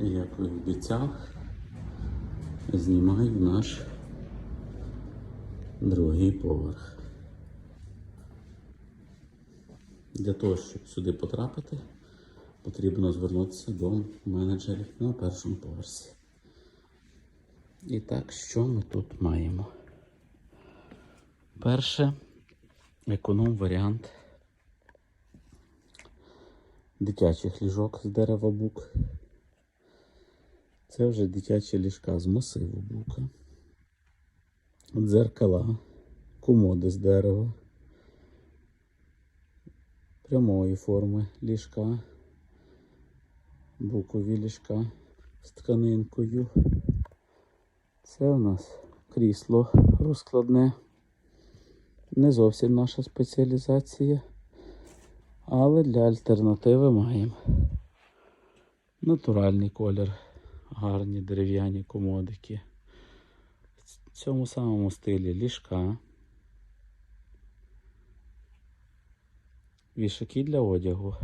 І як і обіцяв, знімаю наш другий поверх. Для того, щоб сюди потрапити, потрібно звернутися до менеджерів на першому поверсі. І так, що ми тут маємо? Перше, економ варіант дитячих ліжок з дерева бук. Це вже дитячі ліжка з масиву бука. Дзеркала, комоди з дерева, прямої форми ліжка, букові ліжка з тканинкою. Це у нас крісло розкладне. Не зовсім наша спеціалізація, але для альтернативи маємо натуральний колір, гарні дерев'яні комодики. В цьому самому стилі ліжка, вішаки для одягу.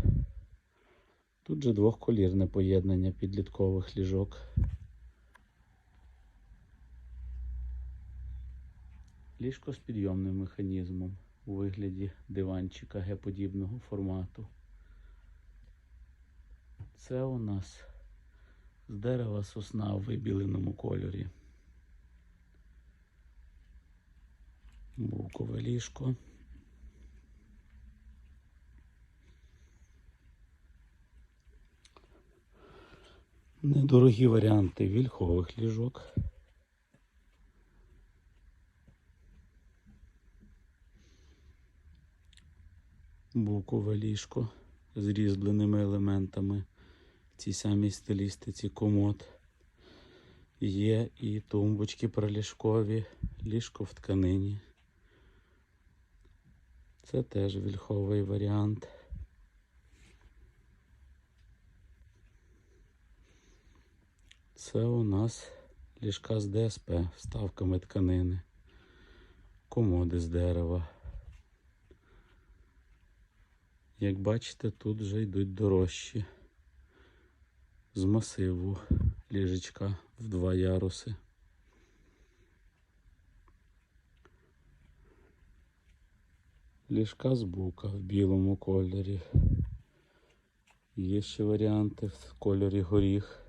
Тут же двохколірне поєднання підліткових ліжок. Ліжко з підйомним механізмом у вигляді диванчика Г-подібного формату. Це у нас дерева сосна в вибіленому кольорі. Букове ліжко. Недорогі варіанти вільхових ліжок. Букове ліжко з різьбленими елементами цій самій стилістиці комод. Є і тумбочки приліжкові, ліжко в тканині. Це теж вільховий варіант. Це у нас ліжка з ДСП вставками тканини, комоди з дерева. Як бачите, тут вже йдуть дорожчі з масиву ліжечка в два яруси. Ліжка з бука в білому кольорі. Є ще варіанти в кольорі горіх.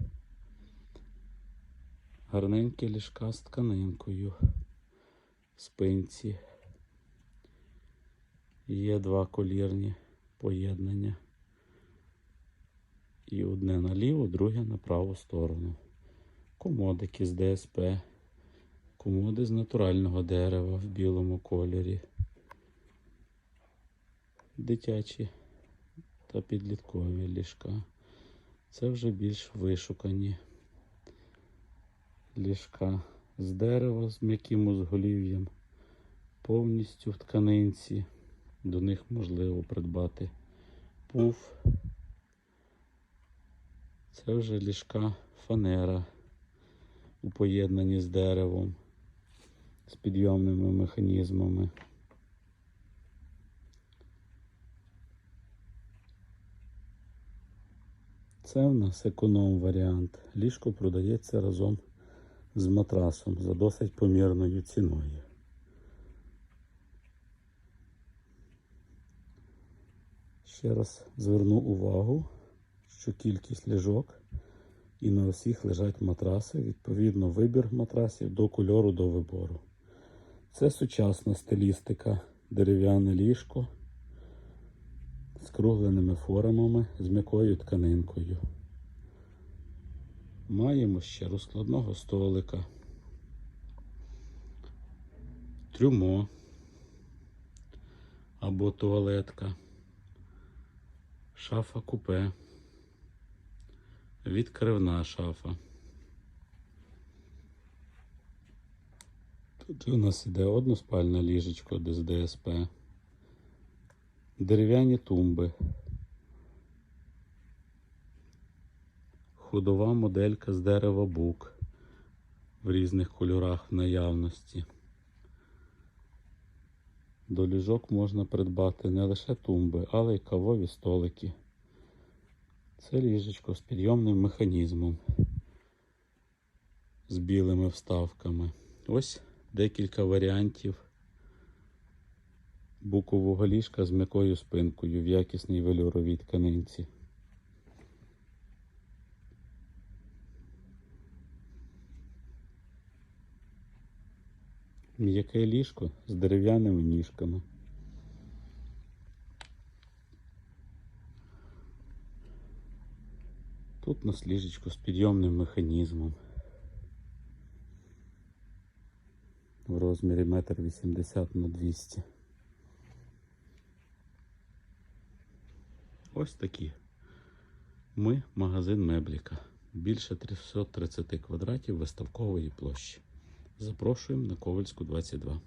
Гарненькі ліжка з тканинкою, спинці. Є два колірні поєднання. І одне наліво, друге на праву сторону. Комодики з ДСП, комоди з натурального дерева в білому кольорі. Дитячі та підліткові ліжка. Це вже більш вишукані ліжка з дерева з м'яким узголів'ям, повністю в тканинці. До них можливо придбати пуф. Це вже ліжка фанера у поєднанні з деревом, з підйомними механізмами. Це в нас економ варіант. Ліжко продається разом з матрасом за досить помірною ціною. Ще раз зверну увагу, що кількість ліжок і на усіх лежать матраси, відповідно, вибір матрасів до кольору до вибору. Це сучасна стилістика, дерев'яне ліжко з кругленими формами, з м'якою тканинкою. Маємо ще розкладного столика, трюмо або туалетка, шафа купе, відкривна шафа. Тут у нас іде односпальне ліжечко з ДСП, дерев'яні тумби. Ходова моделька з дерева бук в різних кольорах в наявності. До ліжок можна придбати не лише тумби, але й кавові столики. Це ліжечко з підйомним механізмом, з білими вставками. Ось декілька варіантів букового ліжка з м'якою спинкою в якісній велюровій тканинці. М'яке ліжко з дерев'яними ніжками. Тут у нас ліжечко з підйомним механізмом. В розмірі 1,80 на 200. Ось такі. Ми магазин Мебліка. Більше 330 квадратів виставкової площі. Запрошуємо на Ковальську 22.